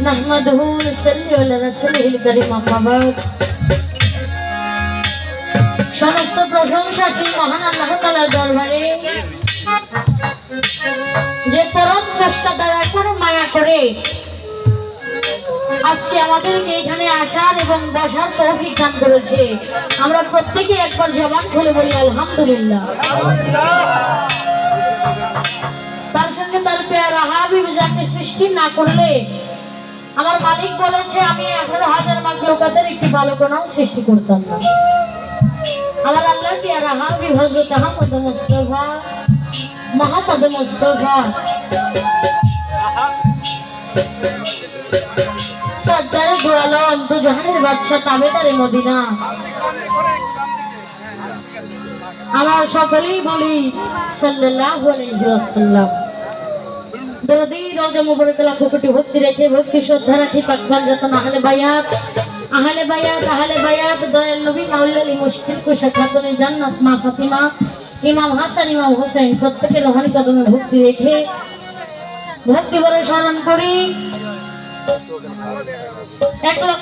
نحمده ونصلي على رسوله الكريم أما بعد সমস্ত প্রশংসা সেই মহান আল্লাহ তালার দরবারে যে পরম স্রষ্টা দয়া করে মায়া করে আজকে আমাদেরকে এখানে আসার এবং বসার তৌফিক দান করেছে আমরা প্রত্যেকে একবার জবান খুলে বলি আলহামদুলিল্লাহ তার সঙ্গে তার পেয়ারা হাবিব যাকে সৃষ্টি না করলে আমার মালিক বলেছে, আমি আঠারো হাজার মাক লোকাদের একটি ভালো কোনো সৃষ্টি করতাম না। আমার আল্লাহ পেয়ারা হাবিব হজরত আহমদ মুস্তফা, মোহাম্মদ মুস্তফা। সর্দার গোয়ালম দু জাহানের বাদশা তাবেদারে মদিনা। আমার সকলেই বলি, সাল্লাল্লাহু আলাইহি ওয়াসাল্লাম। ভক্তি রেখে, ভক্তি শ্রদ্ধা রাখি পাকসান যত আহলে বায়াত। দয়াল নবী মাওলালি মুশকিল কুশা খাতুনে জান্নাত মা ফাতিমা, ইমাম হাসান, ইমাম হোসেন প্রত্যেকের রোহানি কদমে ভক্তি রেখে ভক্তি বলে স্মরণ করি। এক লক্ষ